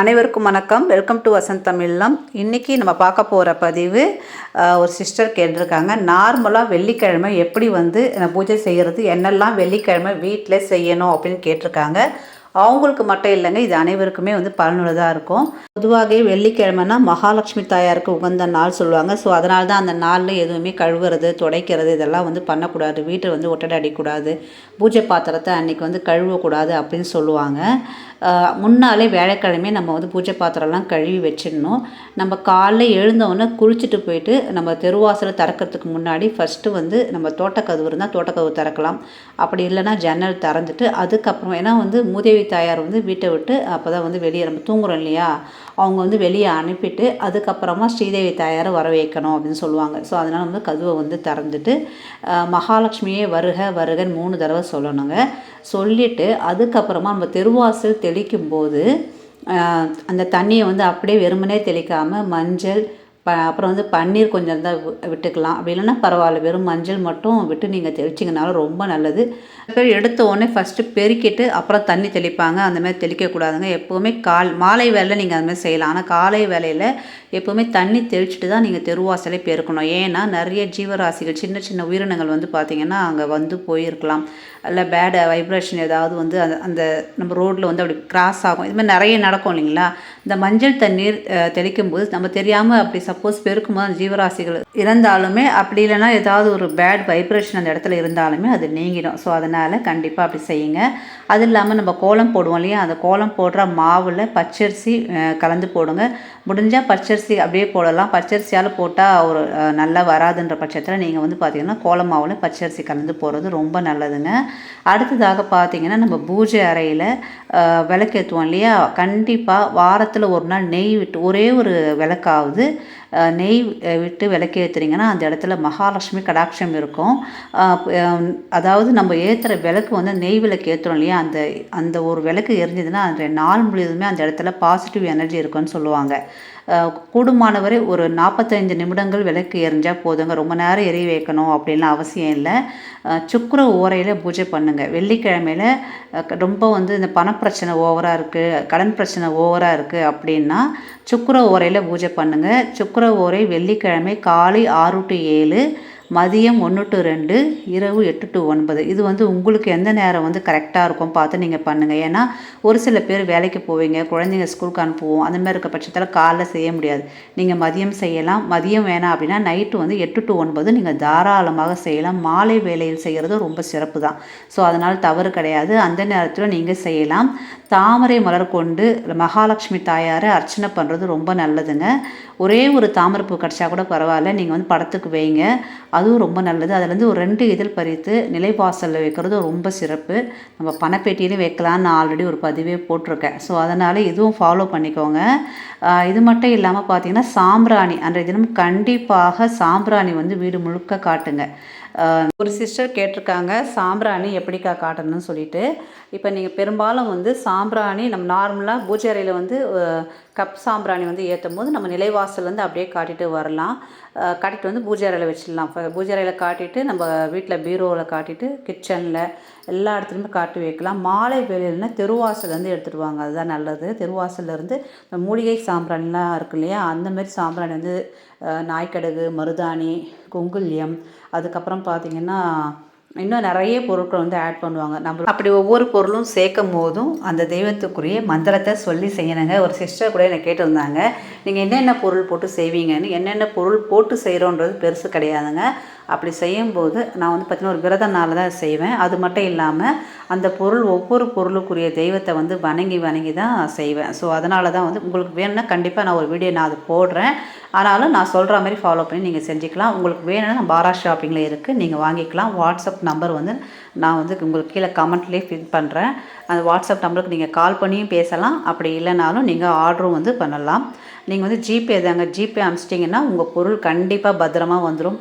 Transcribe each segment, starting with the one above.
அனைவருக்கும் வணக்கம். Welcome to Vasanth தமிழ்லம் இன்றைக்கி நம்ம பார்க்க போகிற பதிவு ஒரு சிஸ்டர் கேட்டிருக்காங்க. நார்மலாக வெள்ளிக்கிழமை எப்படி வந்து பூஜை செய்கிறது என்னெல்லாம் வெள்ளிக்கிழமை வீட்டில் செய்யணும் அப்படின்னு கேட்டிருக்காங்க. அவங்களுக்கு மட்டும் இல்லைங்க இது அனைவருக்குமே வந்து பலனுள்ளதாக இருக்கும். பொதுவாகவே வெள்ளிக்கிழமைனா மகாலட்சுமி தாயாருக்கு உகந்த நாள் சொல்லுவாங்க. ஸோ அதனால தான் அந்த நாளில் எதுவுமே கழுவுறது துடைக்கிறது இதெல்லாம் வந்து பண்ணக்கூடாது. வீட்டை வந்து ஒட்டடை அடிக்கக்கூடாது. பூஜை பாத்திரத்தை அன்றைக்கி வந்து கழுவக்கூடாது அப்படின்னு சொல்லுவாங்க. முன்னாலே வியாழக்கிழமையே நம்ம வந்து பூஜை பாத்திரம்லாம் கழுவி வச்சிடணும். நம்ம காலைல எழுந்தவுடனே குளிச்சுட்டு போயிட்டு நம்ம தெருவாசலை திறக்கிறதுக்கு முன்னாடி ஃபஸ்ட்டு வந்து நம்ம தோட்டக்கதவு இருந்தால் தோட்டக்கதவு திறக்கலாம். அப்படி இல்லைன்னா ஜன்னல் திறந்துட்டு அதுக்கப்புறம் ஏன்னா வந்து மூதேவி தாயார் வந்து வீட்டை விட்டு அப்போ தான் வந்து வெளியே நம்ம தூங்குறோம் இல்லையா? அவங்க வந்து வெளியே அனுப்பிட்டு அதுக்கப்புறமா ஸ்ரீதேவி தாயாரை வர வைக்கணும் அப்படின்னு சொல்லுவாங்க. ஸோ அதனால் வந்து கதவை வந்து திறந்துட்டு மகாலட்சுமியே வருக வருகன்னு மூணு தடவை சொல்லணுங்க. சொல்லிவிட்டு அதுக்கப்புறமா நம்ம தெருவாசல் தெளிக்கும் போது அந்த தண்ணியை வந்து அப்படியே வெறுமனே தெளிக்காமல் மஞ்சள் ப அப்புறம் வந்து பன்னீர் கொஞ்சம் இருந்தால் விட்டுக்கலாம். அப்படி இல்லைன்னா பரவாயில்ல. வெறும் மஞ்சள் மட்டும் விட்டு நீங்கள் தெளிச்சிங்கனாலும் ரொம்ப நல்லது. பேர் எடுத்த உடனே ஃபஸ்ட்டு பெருக்கிட்டு அப்புறம் தண்ணி தெளிப்பாங்க. அந்த மாதிரி தெளிக்கக்கூடாதுங்க எப்போவுமே கால் மாலை வேலையில் நீங்கள் அந்த மாதிரி செய்யலாம். ஆனால் காலை வேலையில் எப்போவுமே தண்ணி தெளிச்சுட்டு தான் நீங்கள் தெருவாசலே பெருக்கணும். ஏன்னா நிறைய ஜீவராசிகள் சின்ன சின்ன உயிரினங்கள் வந்து பார்த்திங்கன்னா அங்கே வந்து போயிருக்கலாம். இல்லை பேடு வைப்ரேஷன் ஏதாவது வந்து அந்த அந்த நம்ம ரோட்டில் வந்து அப்படி கிராஸ் ஆகும். இது மாதிரி நிறைய நடக்கும் இல்லைங்களா? இந்த மஞ்சள் தண்ணீர் தெளிக்கும் போது நம்ம தெரியாமல் அப்படி சப்போஸ் பெருக்கும்போது அந்த ஜீவராசிகள் இருந்தாலுமே அப்படி இல்லைன்னா ஏதாவது ஒரு பேட் வைப்ரேஷன் அந்த இடத்துல இருந்தாலுமே அது நீங்கிடும். ஸோ அதனால் கண்டிப்பாக அப்படி செய்யுங்க. அது இல்லாமல் நம்ம கோலம் போடுவோம் இல்லையா? அந்த கோலம் போடுற மாவில் பச்சரிசி கலந்து போடுங்க. முடிஞ்சால் பச்சரிசி அப்படியே போடலாம். பச்சரிசியால் போட்டால் ஒரு நல்லா வராதுன்ற பட்சத்தில் நீங்கள் வந்து பார்த்தீங்கன்னா கோலம் மாவில் பச்சரிசி கலந்து போடுறது ரொம்ப நல்லதுங்க. அடுத்ததாக பார்த்தீங்கன்னா நம்ம பூஜை அறையில் விளக்கேற்றுவோம் இல்லையா? கண்டிப்பாக வாரத்தில் ஒரு நாள் நெய் விட்டு ஒரே ஒரு விளக்காவது நெய் விட்டு விளக்கி ஏற்றுறீங்கன்னா அந்த இடத்துல மகாலட்சுமி கடாட்சம் இருக்கும். அதாவது நம்ம ஏற்றுற விளக்கு வந்து நெய் விளக்கு ஏற்றுறோம் இல்லையா? அந்த அந்த ஒரு விளக்கு எரிஞ்சதுன்னா அந்த நாள் முழுவதுமே அந்த இடத்துல பாசிட்டிவ் எனர்ஜி இருக்குன்னு சொல்லுவாங்க. கூடுமானவரை ஒரு நாற்பத்தைந்து நிமிடங்கள் விளக்கு எரிஞ்சால் போதுங்க. ரொம்ப நேரம் எரிய வைக்கணும் அப்படின்லாம் அவசியம் இல்லை. சுக்கர ஓரையில் பூஜை பண்ணுங்கள் வெள்ளிக்கிழமையில் ரொம்ப வந்து இந்த பணப்பிரச்சனை ஓவராக இருக்குது கடன் பிரச்சனை ஓவராக இருக்குது அப்படின்னா சுக்கிர ஓரையில் பூஜை பண்ணுங்கள் சுக்கிர ஓரை வெள்ளிக்கிழமை காலை ஆறு டு ஏழு மதியம் ஒன்று டு ரெண்டு இரவு எட்டு டு ஒன்பது. இது வந்து உங்களுக்கு எந்த நேரம் வந்து கரெக்டாக இருக்கும் பார்த்து நீங்கள் பண்ணுங்கள் ஏன்னா ஒரு சில பேர் வேலைக்கு போவீங்க குழந்தைங்க ஸ்கூலுக்கு அனுப்புவோம் அந்த மாதிரி இருக்க பட்சத்தில் காலைல செய்ய முடியாது. நீங்கள் மதியம் செய்யலாம். மதியம் வேணாம் அப்படின்னா நைட்டு வந்து எட்டு டு ஒன்பது நீங்கள் தாராளமாக செய்யலாம். மாலை வேலையில் செய்கிறது ரொம்ப சிறப்பு தான். ஸோ அதனால் தவறு கிடையாது. அந்த நேரத்தில் நீங்கள் செய்யலாம். தாமரை மலர் கொண்டு மகாலட்சுமி தாயாரை அர்ச்சனை பண்ணுறது ரொம்ப நல்லதுங்க. ஒரே ஒரு தாமரை பூ கிடச்சா கூட பரவாயில்ல. நீங்கள் வந்து படத்துக்கு வைங்க. அதுவும் ரொம்ப நல்லது. அதுலேருந்து ஒரு ரெண்டு இதழ் பறித்து நிலைவாசலில் வைக்கிறது ரொம்ப சிறப்பு. நம்ம பணப்பேட்டியிலும் வைக்கலான்னு நான் ஆல்ரெடி ஒரு பதிவே போட்டிருக்கேன். ஸோ அதனால் இதுவும் ஃபாலோ பண்ணிக்கோங்க. இது மட்டும் இல்லாமல் பார்த்தீங்கன்னா சாம்பிராணி அன்றைய தினம் கண்டிப்பாக சாம்பிராணி வந்து வீடு முழுக்க காட்டுங்க. ஒரு சிஸ்டர் கேட்டிருக்காங்க சாம்பிராணி எப்படிக்கா காட்டணும்னு சொல்லிட்டு. இப்போ நீங்கள் பெரும்பாலும் வந்து சாம்பிராணி நம்ம நார்மலாக பூஜை அறையில் வந்து கப் சாம்பிராணி வந்து ஏற்றும் போது நம்ம நிலைவாசல் வந்து அப்படியே காட்டிட்டு வரலாம். காட்டிட்டு வந்து பூஜை அறையில் வச்சிடலாம். பூஜை அறையில் காட்டிட்டு நம்ம வீட்டில் பீரோவில் காட்டிட்டு கிச்சனில் எல்லா இடத்துலையுமே காட்டி வைக்கலாம். மாலை வேலையில்னா தெருவாசல்லேருந்து எடுத்துகிட்டு வாங்க. அதுதான் நல்லது. தெருவாசல்லேருந்து இந்த மூலிகை சாம்பிராணிலாம் இருக்கு இல்லையா? அந்த மாதிரி சாம்பிராணி வந்து நாய்க்கடகு மருதாணி குங்குல்யம் அதுக்கப்புறம் பார்த்திங்கன்னா இன்னும் நிறைய பொருட்கள் வந்து ஆட் பண்ணுவாங்க. நம்ம அப்படி ஒவ்வொரு பொருளும் சேர்க்கும் போதும் அந்த தெய்வத்துக்குரிய மந்திரத்தை சொல்லி செய்யணுங்க. ஒரு சிஸ்டர் கூட என்னை கேட்டிருந்தாங்க நீங்கள் என்னென்ன பொருள் போட்டு செய்வீங்கன்னு? என்னென்ன பொருள் போட்டு செய்கிறோன்றது பெருசு கிடையாதுங்க. அப்படி செய்யும்போது நான் வந்து பார்த்தீங்கன்னா ஒரு விரத நாளில் தான் செய்வேன். அது மட்டும் இல்லாமல் அந்த பொருள் ஒவ்வொரு பொருளுக்குரிய தெய்வத்தை வந்து வணங்கி வணங்கி தான் செய்வேன். ஸோ அதனால தான் வந்து உங்களுக்கு வேணும்னா கண்டிப்பாக நான் ஒரு வீடியோ நான் அது போடுறேன். ஆனாலும் நான் சொல்கிற மாதிரி ஃபாலோ பண்ணி நீங்கள் செஞ்சுக்கலாம். உங்களுக்கு வேணும்னா பாரா ஷாப்பிங்கில் இருக்குது நீங்கள் வாங்கிக்கலாம். வாட்ஸ்அப் நம்பர் வந்து நான் வந்து உங்களுக்கு கீழே கமெண்ட்லேயே ஃபில் பண்ணுறேன் அந்த வாட்ஸ்அப் நம்பருக்கு நீங்கள் கால் பண்ணியும் பேசலாம். அப்படி இல்லைனாலும் நீங்கள் ஆர்டரும் வந்து பண்ணலாம். நீங்கள் வந்து ஜிபே தாங்க. ஜிபே அனுப்பிச்சிட்டிங்கன்னா உங்கள் பொருள் கண்டிப்பாக பத்திரமா வந்துடும்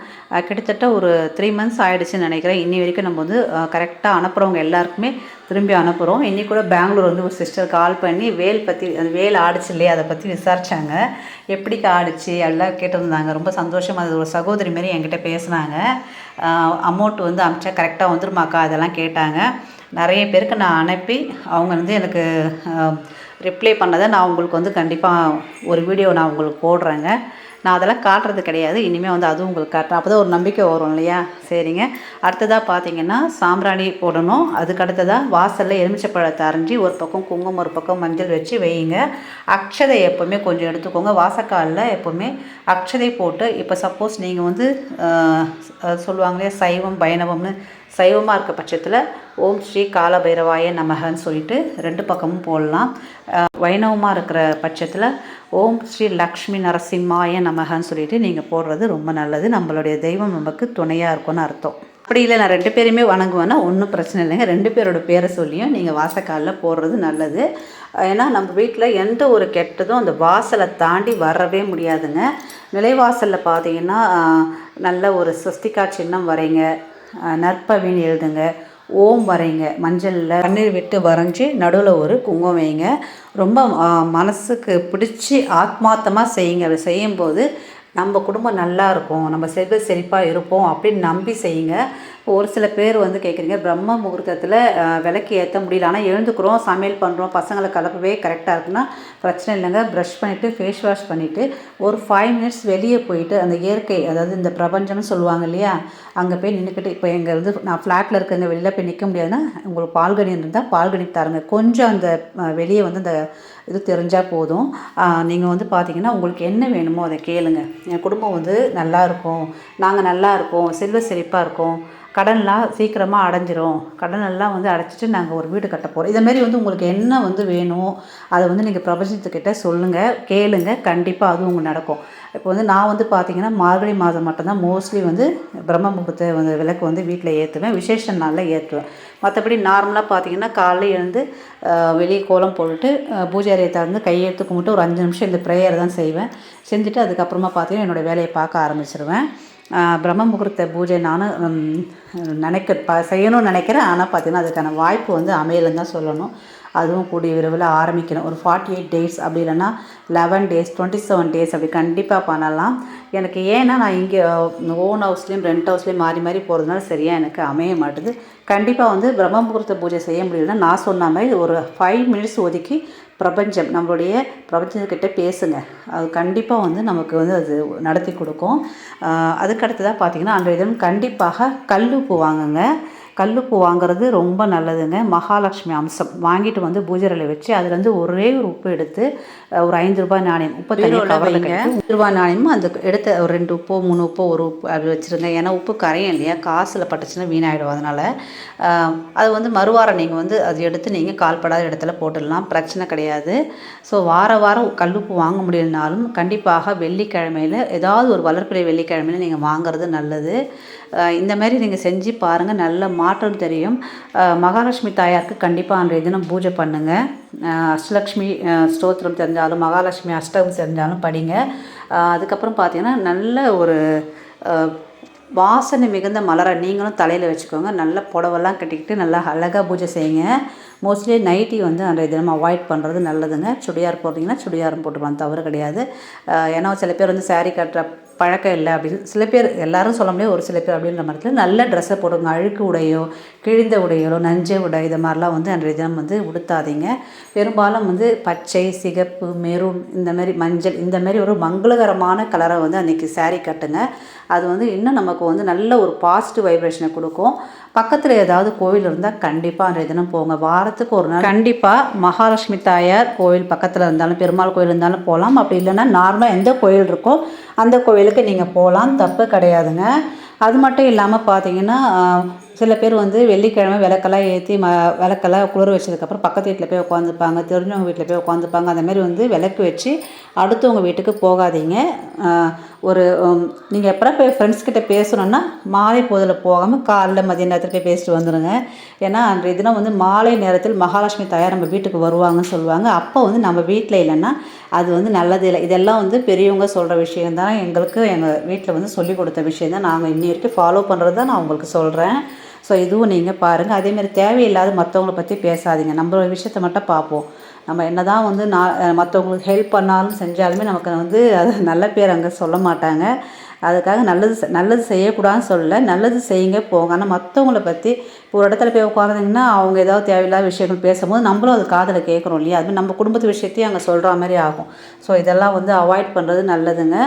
கிட்டத்தட்ட ஒரு த்ரீ மந்த்ஸ் ஆகிடுச்சின்னு நினைக்கிறேன். இன்னி வரைக்கும் நம்ம வந்து கரெக்டாக அனுப்புகிறவங்க எல்லாருக்குமே திரும்பி அனுப்புகிறோம் இன்றைக்கி கூட பெங்களூர் வந்து ஒரு சிஸ்டர் கால் பண்ணி வேல் பற்றி அந்த வேல் ஆடிச்சு இல்லையா அதை பற்றி விசாரித்தாங்க எப்படிக்கா ஆடிச்சு? எல்லாம் கேட்டிருந்தாங்க. ரொம்ப சந்தோஷமாக அது ஒரு சகோதரி மாரி என்கிட்ட பேசுனாங்க. அமௌண்ட் வந்து அமிச்சா கரெக்டாக வந்துருமாக்கா? அதெல்லாம் கேட்டாங்க. நிறைய பேருக்கு நான் அனுப்பி அவங்க வந்து எனக்கு ரிப்ளை பண்ணதை நான் உங்களுக்கு வந்து கண்டிப்பாக ஒரு வீடியோ நான் உங்களுக்கு போடுறேங்க. நான் அதெல்லாம் காட்டுறது கிடையாது. இனிமேல் வந்து அதுவும் உங்களுக்கு காட்டுறேன். அப்போ தான் ஒரு நம்பிக்கை வரும் இல்லையா? சரிங்க. அடுத்ததாக பார்த்தீங்கன்னா சாம்பிராணி போடணும். அதுக்கு அடுத்ததாக வாசலில் எலுமிச்சப்பழத்தை அரைஞ்சி ஒரு பக்கம் குங்குமம் ஒரு பக்கம் மஞ்சள் வச்சு வையுங்க. அக்ஷதை எப்போவுமே கொஞ்சம் எடுத்துக்கோங்க. வாசக்காலில் எப்போவுமே அக்ஷதை போட்டு இப்போ சப்போஸ் நீங்கள் வந்து சொல்லுவாங்களே சைவம் பைணவம்னு சைவமாக இருக்க பட்சத்தில் ஓம் ஸ்ரீ காலபைரவாய நமகன்னு சொல்லிட்டு ரெண்டு பக்கமும் போடலாம். வைணவமாக இருக்கிற பட்சத்தில் ஓம் ஸ்ரீ லக்ஷ்மி நரசிம்மாய நமகன்னு சொல்லிட்டு நீங்கள் போடுறது ரொம்ப நல்லது. நம்மளுடைய தெய்வம் நமக்கு துணையாக இருக்கும்னு அர்த்தம். அப்படி இல்லை நான் ரெண்டு பேருமே வணங்குவேன்னா ஒன்றும் பிரச்சனை இல்லைங்க. ரெண்டு பேரோட பேரை சொல்லியும் நீங்கள் வாசக்காலில் போடுறது நல்லது. ஏன்னா நம்ம வீட்டில் எந்த ஒரு கெட்டதும் அந்த வாசலை தாண்டி வரவே முடியாதுங்க. நிலைவாசலில் பார்த்தீங்கன்னா நல்ல ஒரு ஸ்வஸ்திகா சின்னம் வரைங்க நற்பவின் நற்பவின்னு எழுதுங்க. ஓம் வரைங்க. மஞ்சளில் கண்ணீர் விட்டு வரைஞ்சி நடுவில் ஒரு குங்குமம் வைங்க. ரொம்ப மனசுக்கு பிடிச்சி ஆத்மார்த்தமாக செய்யுங்க. அப்படி செய்யும்போது நம்ம குடும்பம் நல்லா இருக்கும் நம்ம செல்வ செழிப்பாக இருப்போம் அப்படின்னு நம்பி செய்யுங்க. ஒரு சில பேர் வந்து கேட்குறீங்க பிரம்ம முகூர்த்தத்தில் விளக்கு ஏற்ற முடியல. ஆனால் எழுந்துக்கிறோம் சமையல் பண்ணுறோம் பசங்களை கலப்பவே கரெக்டாக இருக்குன்னா பிரச்சனை இல்லைங்க. ப்ரஷ் பண்ணிவிட்டு ஃபேஸ் வாஷ் பண்ணிவிட்டு ஒரு ஃபைவ் மினிட்ஸ் வெளியே போயிட்டு அந்த இயற்கை அதாவது இந்த பிரபஞ்சம்னு சொல்லுவாங்க இல்லையா அங்கே போய் நின்றுக்கிட்டு இப்போ எங்கள் வந்து நான் ஃப்ளாட்டில் இருக்கங்க வெளியில் போய் நிற்க முடியாதுன்னா உங்களுக்கு பால்கனி இருந்தால் பால்கனி தாருங்க. கொஞ்சம் அந்த வெளியே வந்து அந்த இது தெரிஞ்சால் போதும். நீங்கள் வந்து பார்த்தீங்கன்னா உங்களுக்கு என்ன வேணுமோ அதை கேளுங்க. என் குடும்பம் வந்து நல்லா இருக்கும். நாங்கள் நல்லா இருக்கோம். செல்வ செழிப்பாக இருக்கோம். கடன்லாம் சீக்கிரமாக அடைஞ்சிரும். கடனெல்லாம் வந்து அடைச்சிட்டு நாங்கள் ஒரு வீடு கட்ட போகிறோம் இதேமாரி வந்து உங்களுக்கு என்ன வந்து வேணும்? அதை வந்து நீங்கள் பிரபஞ்சத்துக்கிட்ட சொல்லுங்கள் கேளுங்க. கண்டிப்பாக அதுவும் உங்களுக்கு நடக்கும். இப்போ வந்து நான் வந்து பார்த்தீங்கன்னா மார்கழி மாதம் மட்டும்தான் மோஸ்ட்லி வந்து பிரம்ம முகூர்த்த வந்து விளக்கு வந்து வீட்டில் ஏற்றுவேன் விசேஷ நாளில் ஏற்றுவேன் மற்றபடி நார்மலாக பார்த்தீங்கன்னா காலையில் எழுந்து வெளியே கோலம் போட்டுட்டு அஹ், பூஜை அறையை திறந்து கையெழுத்து கும்பிட்டு ஒரு அஞ்சு நிமிஷம் இந்த ப்ரேயர் தான் செய்வேன். செஞ்சுட்டு அதுக்கப்புறமா பார்த்தீங்கன்னா என்னோடய வேலையை பார்க்க ஆரம்பிச்சிருவேன். பிரம்ம முகூர்த்த பூஜை நானும் நினைக்க ப செய்யணும்னு நினைக்கிறேன். ஆனால் பார்த்திங்கன்னா அதுக்கான வாய்ப்பு வந்து அமையலைன்னு தான் சொல்லணும். அதுவும் கூடிய விரைவில் ஆரம்பிக்கணும். ஒரு ஃபார்ட்டி எயிட் டேஸ் அப்படி இல்லைன்னா eleven days twenty seven days அப்படி கண்டிப்பாக பண்ணலாம். எனக்கு ஏன்னா நான் இங்கே ஓன் ஹவுஸ்லேயும் ரெண்ட் ஹவுஸ்லேயும் மாறி மாறி போகிறதுனால சரியாக எனக்கு அமைய மாட்டுது. கண்டிப்பாக வந்து பிரம்ம முகூர்த்த பூஜை செய்ய முடியலன்னா நான் சொன்ன மாதிரி ஒரு ஃபைவ் மினிட்ஸ் ஒதுக்கி பிரபஞ்சம் நம்மளுடைய பிரபஞ்சத்துக்கிட்ட பேசுங்க. அது கண்டிப்பாக வந்து நமக்கு வந்து அது நடத்தி கொடுக்கும். ஆஹ் அதுக்கடுத்ததாக பார்த்தீங்கன்னா அன்றைய தினம் கண்டிப்பாக கல்லுப்பு வாங்குங்க. கல்லுப்பு வாங்குறது ரொம்ப நல்லதுங்க. மகாலட்சுமி அம்சம். வாங்கிட்டு வந்து பூஜையில் வச்சு அதுலேருந்து ஒரே ஒரு உப்பு எடுத்து ஒரு ஐந்து ரூபாய் நாணயம் உப்பு தண்ணி கவரில் கட்டி ரூபாய் நாணயமும் அந்த எடுத்த ஒரு ரெண்டு உப்போ மூணு உப்போ ஒரு உப்பு அப்படி வச்சுருங்க. ஏன்னா உப்பு கரையும் இல்லையா? காசில் பட்டுச்சுன்னா வீணாயிடும். அதனால் அது வந்து மறுவாரம் நீங்கள் வந்து அது எடுத்து நீங்கள் கால்படாத இடத்துல போட்டுடலாம். பிரச்சனை கிடையாது. ஸோ வார வாரம் கல்லுப்பு வாங்க முடியலனாலும் கண்டிப்பாக வெள்ளிக்கிழமையில் ஏதாவது ஒரு வளர்ப்பிறை வெள்ளிக்கிழமையில நீங்கள் வாங்குறது நல்லது. இந்த மாதிரி நீங்கள் செஞ்சு பாருங்கள் நல்ல மாற்றம் தெரியும். மகாலட்சுமி தாயாருக்கு கண்டிப்பாக அன்றைய தினம் பூஜை பண்ணுங்கள் அஷ்டலக்ஷ்மி ஸ்தோத்திரம் தெரிஞ்சாலும் மகாலட்சுமி அஷ்டகம் தெரிஞ்சாலும் படிங்க. அதுக்கப்புறம் பார்த்தீங்கன்னா நல்ல ஒரு வாசனை மிகுந்த மலரை நீங்களும் தலையில் வச்சுக்கோங்க. நல்ல புடவெல்லாம் கட்டிக்கிட்டு நல்லா அழகாக பூஜை செய்யுங்க. மோஸ்ட்லி நைட்டி வந்து அன்றைய தினம் அவாய்ட் பண்ணுறது நல்லதுங்க. சுடியார் போடுறீங்கன்னா சுடியாரும் போட்டுக்கலாம் தவறு கிடையாது. ஏன்னா சில பேர் வந்து சாரீ கட்டுற பழக்கம் இல்லை அப்படின்னு சில பேர் எல்லாரும் சொல்ல முடியாது. ஒரு சில பேர் அப்படின்ற மாதிரி நல்ல ட்ரெஸ்ஸை போடுங்க அழுக்கு உடையோ கிழிந்த உடையோ நஞ்ச உடை இது மாதிரிலாம் வந்து அன்றைய தினம் வந்து உடுத்தாதீங்க. பெரும்பாலும் வந்து பச்சை சிகப்பு மெரூன் இந்த மாதிரி மஞ்சள் இந்த மாதிரி ஒரு மங்களகரமான கலரை வந்து அன்றைக்கி சாரீ கட்டுங்க. அது வந்து இன்னும் நமக்கு வந்து நல்ல ஒரு பாசிட்டிவ் வைப்ரேஷனை கொடுக்கும். பக்கத்தில் ஏதாவது கோவில் இருந்தால் கண்டிப்பாக அன்றைய தினம் போங்க. வாரத்துக்கு ஒரு நாள் கண்டிப்பாக மகாலட்சுமி தாயார் கோவில் பக்கத்தில் இருந்தாலும் பெருமாள் கோயில் இருந்தாலும் போகலாம். அப்படி இல்லைன்னா நார்மலாக எந்த கோயில் இருக்கோ அந்த கோவிலுக்கு நீங்கள் போகலாம். தப்பு கிடையாதுங்க. அது மட்டும் இல்லாமல் பார்த்தீங்கன்னா சில பேர் வந்து வெள்ளிக்கிழமை விளக்கெல்லாம் ஏற்றி ம விளக்கெல்லாம் குளிர் வச்சதுக்கப்புறம் பக்கத்து வீட்டில் போய் உட்காந்துப்பாங்க தெரிஞ்சவங்க வீட்டில் போய் உட்காந்துப்பாங்க அந்த மாதிரி வந்து விளக்கு வச்சு அடுத்தவங்க வீட்டுக்கு போகாதீங்க. ஒரு நீங்கள் எப்போ போய் ஃப்ரெண்ட்ஸ் கிட்ட பேசணுன்னா மாலை பொழுதில் போகாமல் காலைல மதிய நேரத்தில் போய் பேசிட்டு வந்துடுங்க ஏன்னா அன்றைய தினம் வந்து மாலை நேரத்தில் மகாலட்சுமி தாயார் நம்ம வீட்டுக்கு வருவாங்கன்னு சொல்லுவாங்க. அப்போ வந்து நம்ம வீட்டில் இல்லைன்னா அது வந்து நல்லது இல்லை. இதெல்லாம் வந்து பெரியவங்க சொல்கிற விஷயம் தான். எங்களுக்கு எங்கள் வீட்டில் வந்து சொல்லி கொடுத்த விஷயம் தான். நாங்கள் இன்னி வரைக்கும் ஃபாலோ பண்ணுறது தான் நான் உங்களுக்கு சொல்கிறேன் ஸோ இதுவும் நீங்கள் பாருங்கள் அதேமாதிரி தேவையில்லாத மற்றவங்கள பற்றி பேசாதீங்க. நம்ம விஷயத்தை மட்டும் பார்ப்போம். நம்ம என்ன தான் வந்து நான் மற்றவங்களுக்கு ஹெல்ப் பண்ணாலும் செஞ்சாலுமே நமக்கு வந்து அது நல்ல பேர் அங்கே சொல்ல மாட்டாங்க. அதுக்காக நல்லது நல்லது செய்யக்கூடாதுன்னு சொல்லலை. நல்லது செய்யுங்க போங்க. ஆனால் மற்றவங்கள பற்றி இப்போ ஒரு இடத்துல போய் உட்காந்துங்கன்னா அவங்க ஏதாவது தேவையில்லாத விஷயங்கள் பேசும்போது நம்மளும் அது காதில் கேட்குறோம் இல்லையா? அது நம்ம குடும்பத்து விஷயத்தையும் அங்கே சொல்கிற மாதிரி ஆகும். ஸோ இதெல்லாம் வந்து அவாய்ட் பண்ணுறது நல்லதுங்க.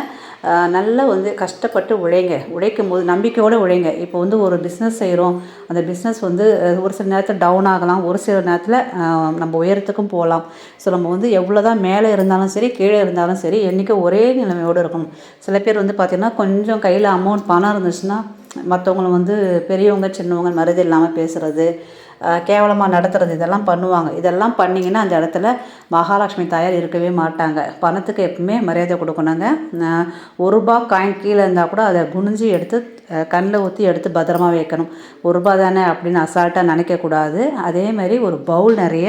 நல்லா வந்து கஷ்டப்பட்டு உழைங்க. உழைக்கும் போது நம்பிக்கையோடு உழைங்க. இப்போ வந்து ஒரு பிஸ்னஸ் செய்கிறோம் அந்த பிஸ்னஸ் வந்து ஒரு சில நேரத்தில் டவுன் ஆகலாம். ஒரு சில நேரத்தில் நம்ம உயரத்துக்கும் போகலாம். ஸோ நம்ம வந்து எவ்வளோ தான் மேலே இருந்தாலும் சரி கீழே இருந்தாலும் சரி என்றைக்கும் ஒரே நிலைமையோடு இருக்கணும். சில பேர் வந்து பார்த்திங்கன்னா கொஞ்சம் கையில் அமௌண்ட் பணம் இருந்துச்சுன்னா மற்றவங்களும் வந்து பெரியவங்க சின்னவங்க மருதி இல்லாமல் பேசுகிறது கேவலமாக நடத்துறது இதெல்லாம் பண்ணுவாங்க. இதெல்லாம் பண்ணிங்கன்னா அந்த இடத்துல மகாலட்சுமி தாயார் இருக்கவே மாட்டாங்க. பணத்துக்கு எப்பவுமே மரியாதை கொடுக்கணுங்க. ஒரு ரூபா காயின் கீழே இருந்தால் கூட அதை குனிஞ்சு எடுத்து கண்ணில் ஊற்றி எடுத்து பத்திரமா வைக்கணும். ஒரு ரூபா தானே அப்படின்னு அசால்ட்டாக நினைக்கக்கூடாது. அதே மாதிரி ஒரு பவுல் நிறைய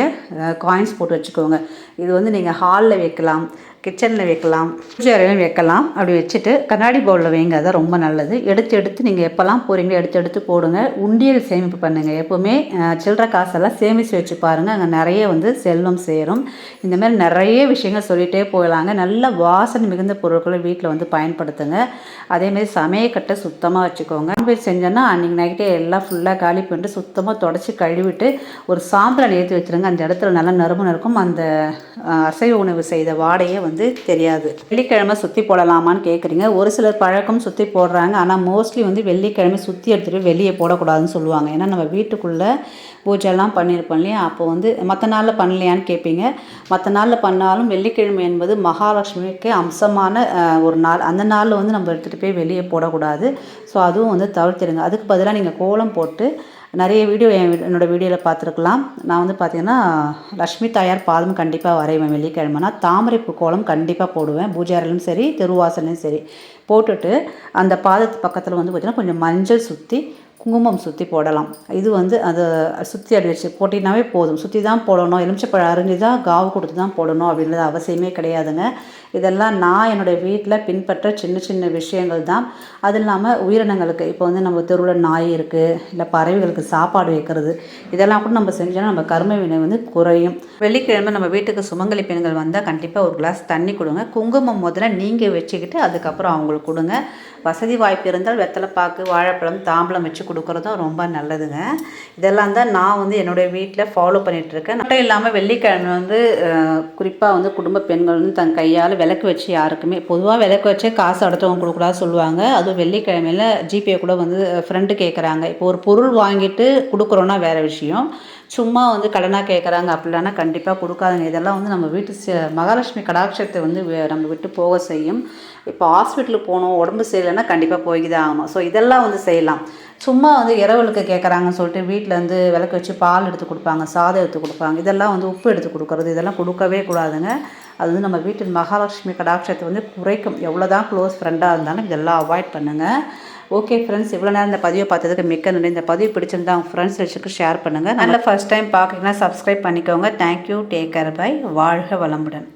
காயின்ஸ் போட்டு வச்சுக்கோங்க. இது வந்து நீங்கள் ஹாலில் வைக்கலாம். கிச்சனில் வைக்கலாம் பூஜை அறையிலும் வைக்கலாம். அப்படி வச்சுட்டு கண்ணாடி பவுலில் வைங்க அதான் ரொம்ப நல்லது. எடுத்து எடுத்து நீங்கள் எப்போல்லாம் போகிறீங்களோ எடுத்து எடுத்து போடுங்க. உண்டியல் சேமிப்பு பண்ணுங்கள் எப்போவுமே சில்லற காசெல்லாம் சேமித்து வச்சு பாருங்கள் அங்கே நிறைய வந்து செல்வம் சேரும். இந்த மாதிரி நிறைய விஷயங்கள் சொல்லிகிட்டே போகலாங்க. நல்ல வாசனை மிகுந்த பொருட்களை வீட்டில் வந்து பயன்படுத்துங்க. அதேமாரி சமையக்கட்டை சுத்தமாக வச்சுக்கோங்க. போய் செஞ்சோன்னா அன்றைக்கி நைட்டே எல்லாம் ஃபுல்லாக காலி பண்ணிட்டு சுத்தமாக தொடச்சி கழுவிட்டு ஒரு சாம்பிராணி ஏற்றி வச்சுருங்க. அந்த இடத்துல நல்லா நறுமணம் இருக்கும் அந்த அசைவ உணவு செய்த வாடையை வந்து தெரியாது. வெள்ளிக்கிழமை சுற்றி போடலாமான்னு கேட்குறீங்க ஒரு சிலர் பழக்கம் சுற்றி போடுறாங்க. ஆனால் மோஸ்ட்லி வந்து வெள்ளிக்கிழமை சுற்றி எடுத்துகிட்டு வெளியே போடக்கூடாதுன்னு சொல்லுவாங்க. ஏன்னா நம்ம வீட்டுக்குள்ளே பூஜைலாம் பண்ணியிருப்போம் இல்லையா? அப்போ வந்து மற்ற நாளில் பண்ணலையான்னு கேட்பீங்க மற்ற நாளில் பண்ணாலும் வெள்ளிக்கிழமை என்பது மகாலட்சுமிக்கு அம்சமான ஒரு நாள். அந்த நாளில் வந்து நம்ம எடுத்துகிட்டு போய் வெளியே போடக்கூடாது. ஸோ அதுவும் வந்து தவிர்த்திடுங்க. அதுக்கு பதிலாக நீங்கள் கோலம் போட்டு நிறைய வீடியோ என் வீ- என்னோட வீடியோவில் பார்த்துருக்கலாம். நான் வந்து பார்த்தீங்கன்னா லக்ஷ்மி தாயார் பாதம் கண்டிப்பாக வரைவேன் வெள்ளிக்கிழமைனா. தாமரைப்பு கோலம் கண்டிப்பாக போடுவேன். பூஜை அறையிலும் சரி திருவாசலையும் சரி. போட்டுட்டு அந்த பாதத்து பக்கத்தில் வந்து பார்த்திங்கன்னா கொஞ்சம் மஞ்சள் சுற்றி குங்குமம் சுற்றி போடலாம். இது வந்து அதை சுற்றி அடி வச்சு போட்டினாவே போதும். சுற்றி தான் போடணும். எலுமிச்சப்பழம் அரிஞ்சு தான் காவு கொடுத்து தான் போடணும் அப்படின்றது அவசியமே கிடையாதுங்க. இதெல்லாம் நான் என்னுடைய வீட்டில் பின்பற்ற சின்ன சின்ன விஷயங்கள் தான். அது இல்லாமல் உயிரினங்களுக்கு இப்போ வந்து நம்ம தெருவில் நாய் இருக்குது இல்லை பறவைகளுக்கு சாப்பாடு வைக்கிறது இதெல்லாம் கூட நம்ம செஞ்சோன்னா நம்ம கரும வினை வந்து குறையும். வெள்ளிக்கிழமை நம்ம வீட்டுக்கு சுமங்கலி பெண்கள் வந்தால் கண்டிப்பாக ஒரு கிளாஸ் தண்ணி கொடுங்க. குங்குமம் முதல்ல நீங்கள் வச்சுக்கிட்டு அதுக்கப்புறம் அவங்களுக்கு கொடுங்க. வசதி வாய்ப்பு இருந்தால் வெத்தலைப்பாக்கு வாழைப்பழம் தாம்பழம் வச்சு கொடுக்குறதும் ரொம்ப நல்லதுங்க. இதெல்லாம் தான் நான் வந்து என்னுடைய வீட்டில் ஃபாலோ பண்ணிகிட்ருக்கேன் மட்டும் இல்லாமல் வெள்ளிக்கிழமை வந்து குறிப்பாக வந்து குடும்ப பெண்கள் வந்து தன் கையால் விளக்கு வச்சு யாருக்குமே பொதுவாக விளக்கு வச்சே காசு அடுத்தவங்க கொடுக்கூடாது சொல்லுவாங்க. அதுவும் வெள்ளிக்கிழமையில் ஜிபே கூட வந்து ஃப்ரெண்டு கேட்குறாங்க இப்போ ஒரு பொருள் வாங்கிட்டு கொடுக்குறோன்னா வேறு விஷயம். சும்மா வந்து கடனாக கேட்குறாங்க அப்படிலான்னா கண்டிப்பாக கொடுக்காதுங்க. இதெல்லாம் வந்து நம்ம வீட்டு மகாலட்சுமி கடாட்சத்தை வந்து நம்ம விட்டு போக செய்யும். இப்போ ஹாஸ்பிட்டலுக்கு போகணும் உடம்பு சரியில்லைன்னா கண்டிப்பாக போய் தான் ஆகணும். ஸோ இதெல்லாம் வந்து செய்யலாம். சும்மா வந்து இரவலுக்கு கேட்குறாங்கன்னு சொல்லிட்டு வீட்டில் வந்து விளக்கு வச்சு பால் எடுத்து கொடுப்பாங்க சாதம் எடுத்து கொடுப்பாங்க. இதெல்லாம் வந்து உப்பு எடுத்து கொடுக்கறது. இதெல்லாம் கொடுக்கவே கூடாதுங்க. அது வந்து நம்ம வீட்டின் மகாலட்சுமி கடாட்சத்தை வந்து குறைக்கும். எவ்வளோ தான் க்ளோஸ் ஃப்ரெண்டாக இருந்தாலும் இதெல்லாம் அவாய்ட் பண்ணுங்கள் ஓகே ஃப்ரெண்ட்ஸ் இவ்வளோ நேரம் இந்த பதிவை பார்த்ததுக்கு மிக்க நன்றி. இந்த பதிவு பிடிச்சிருந்தா உங்கள் ஃப்ரெண்ட்ஸ் வச்சுக்கு ஷேர் பண்ணுங்கள் நல்ல ஃபஸ்ட் டைம் பார்க்குறீங்கன்னா சப்ஸ்கிரைப் பண்ணிக்கோங்க. Thank you take care bye வாழ்க வளமுடன்.